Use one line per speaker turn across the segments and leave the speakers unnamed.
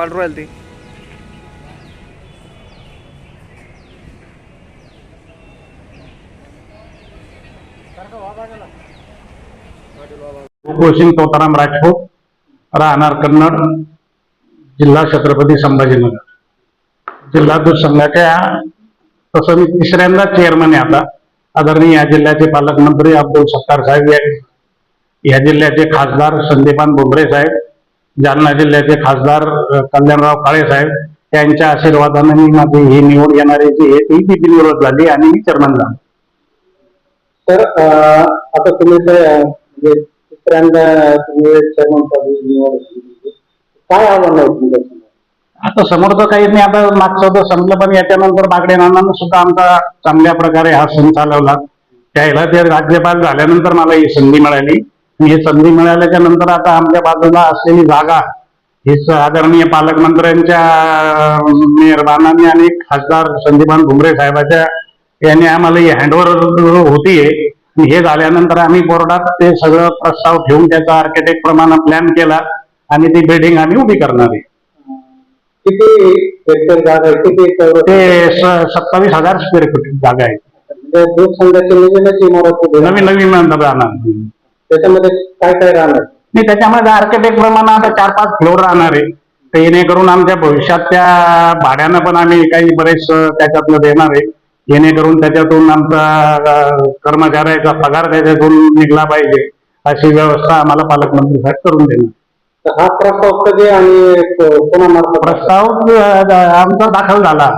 पांढरू राहील ती
गोकुळसिंग तोताराम राजपूत राहणार कन्नड जिल्हा छत्रपती संभाजीनगर. जिल्हा दूध संघाच्या तसं मी तिसऱ्यांदा चेअरमन आहे आता. आदरणीय या जिल्ह्याचे पालकमंत्री अब्दुल सत्तार साहेब या जिल्ह्याचे खासदार संदीपान बोबरे साहेब. जालना जिल्ह्याचे खासदार कल्याणराव काळे साहेब यांच्या आशीर्वादाने मी माझी ही निवड येणारी जी आहे ती निवड झाली आणि मी चेअरमन झालो
तर आता तुम्ही म्हणजे तिसऱ्यांदा तुम्ही चेअरमन पदी निवड झाली. काय आव्हान आहे तुमच्यासमोर?
आता समोर तर काहीच नाही आता मागचं तर संपलं पण याच्यानंतर बागडे नानांना सुद्धा आमचा चांगल्या प्रकारे हा सण चालवला त्याला ते राज्यपाल झाल्यानंतर मला ही संधी मिळाली ही संधी मिळाल्याच्या नंतर आता आमच्या बाजूला असलेली जागा हीच आदरणीय पालकमंत्र्यांच्या मेहरबानाने आणि खासदार संदीपान भुमरे साहेबाच्या यांनी आम्हाला ही हँडओव्हर होतीये हे झाल्यानंतर आम्ही बोर्डात ते सगळं प्रस्ताव ठेवून त्याचा आर्किटेक्ट प्रमाणे प्लॅन केला आणि ती बिल्डिंग आम्ही उभी करणार आहे.
किती
ते सत्तावीस हजार स्क्वेअर फूट जागा आहे.
म्हणजे.
नवीन नवीन राहणार.
त्याच्यामध्ये काय काय राहणार?
नाही त्याच्यामध्ये आर्किटेक्ट प्रमाणे आता चार पाच फ्लोर राहणार आहे. तर जेणेकरून आमच्या भविष्यात त्या भाड्यानं पण आम्ही काही बरेच अं, त्याच्यातलं देणार आहे. जेणेकरून त्याच्यातून आमचा कर्मचाऱ्याचा पगार त्याच्यातून निघला पाहिजे. अशी व्यवस्था आम्हाला पालकमंत्री साहेब करून देणार.
तर हा प्रस्ताव कधी आणि कोणामार्फत?
प्रस्ताव आमचा दाखल झाला.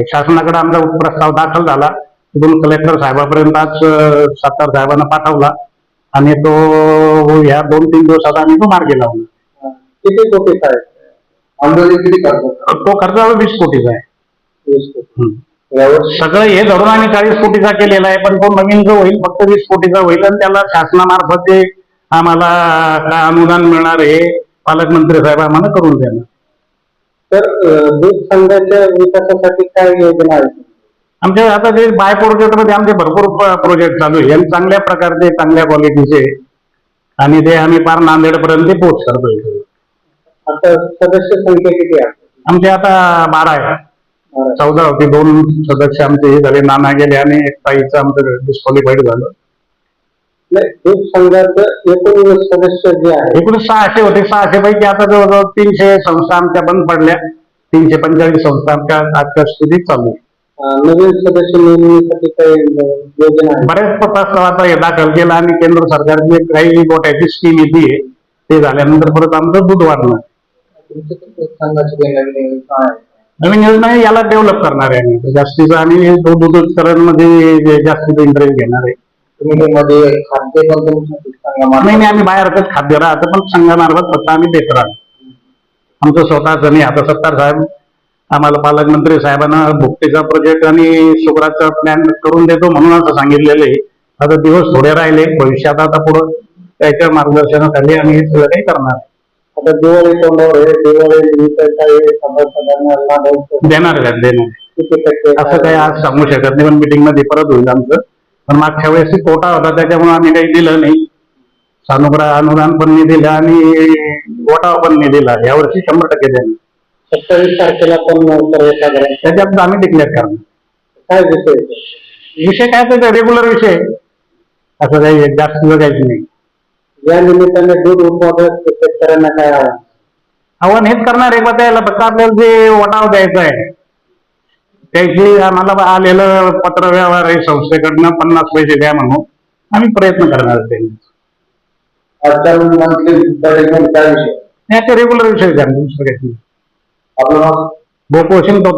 शासनाकडे आमचा प्रस्ताव दाखल झाला. तिथून कलेक्टर साहेबापर्यंत आज सत्तार साहेबांना पाठवला. आणि तो ह्या दोन तीन दिवसात आम्ही तो मार्गी लावला
किती कोटी आहे? अंदाजे किती खर्च
तो खर्च वीस कोटीचा आहे. हम्म. सगळं हे धरून आम्ही चाळीस कोटीचा केलेला आहे पण तो नवीन जो होईल फक्त वीस कोटीचा होईल आणि त्याला शासनामार्फत जे आम्हाला काय अनुदान मिळणार आहे पालकमंत्री साहेब आम्हाला करून देणार.
तर अं, दूध संघाच्या विकासासाठी काय योजना आहे?
आमच्या आता जे बाय प्रोजेक्टमध्ये आमचे भरपूर प्रोजेक्ट चालू आहे चांगल्या प्रकारचे चांगल्या क्वालिटीचे आणि ते आम्ही पार नांदेड पर्यंत पोच करतोय
आता सदस्य संख्या किती आहे?
आमचे आता बारा आहे. चौदा होते. दोन सदस्य आमचे हे झाले नाना गेले आणि एक ताईचं आमचं डिस्क्वालिफाईड झालं.
दूध संघाचं एकूण सदस्य जे आहे
एकूण सहाशे होते. सहाशे पैकी आता जवळजवळ तीनशे संस्था आमच्या बंद पडल्या. तीनशे पंचेचाळीस संस्था आमच्या आजच्या स्थितीत चालू
नवीन सदस्य काही योजना आहे
बऱ्याच प्रस्ताव आता हे दाखल केला आणि केंद्र सरकारची एक काही गोट्याची स्कीम येते ते झाल्यानंतर परत आमचं दूध वाढणार
नवीन योजना आहे
याला डेव्हलप करणार आहे आम्ही. जास्तीचं आणि दूध उद्योगकरणमध्ये जास्तीचं इंटरेस्ट घेणार आहे.
तुम्ही मध्ये खाद्य पण
नाही नाही आम्ही बाहेरच खाद्य राहतं पण संघामार्फत फक्त आम्ही देत राहतो. आमचं स्वतःच नाही आता सत्तार साहेब आम्हाला पालकमंत्री साहेबांना भुकटीचा प्रोजेक्ट आणि शुक्राचा प्लॅन करून देतो म्हणून असं सांगितलेलं आहे. आता दिवस थोडे राहिले भविष्यात आता पुढं त्याच्या मार्गदर्शनाखाली आम्ही हे सगळं काही करणार.
आता दिवाळी तोंडावर आहे दिवाळी काही.
देणार आहे, देणार. असं काही आज सांगू शकत नाही पण मिटिंगमध्ये परत होईल आमचं. पण मागच्या वेळेस तोटा होता त्याच्यामुळे आम्ही काही दिलं नाही. सानुग्रह अनुदान पण नाही दिलं आणि गोटावा पण नाही दिला. यावर्षी शंभर टक्के देणार.
सत्तावीस तारखेला पण
त्याच्यात आम्ही डिक्लेअर करणार.
काय विषय? आहे?
विषय काय त्याचा? रेग्युलर विषय. आहे. असं काही जास्त काहीच नाही.
या निमित्ताने दूध उत्पादक शेतकऱ्यांना काय
आव्हान? हेच करणार आहे बा त्याला. फक्त आपल्याला जे वटाव द्यायचा आहे त्याची आम्हाला आलेलं पत्र व्यवहार आहे संस्थेकडनं पन्नास पैसे द्या म्हणून. आम्ही प्रयत्न करणार आहे त्यांनी
आजच्या मंथली बजेटमध्ये काय विषय?
याचे रेग्युलर विषय द्या दुसरं काही नाही.
ਆਪਣਾ
ਨਾਮ ਗੁਰਪ੍ਰੀਤ ਸਿੰਘ ਤੋਂ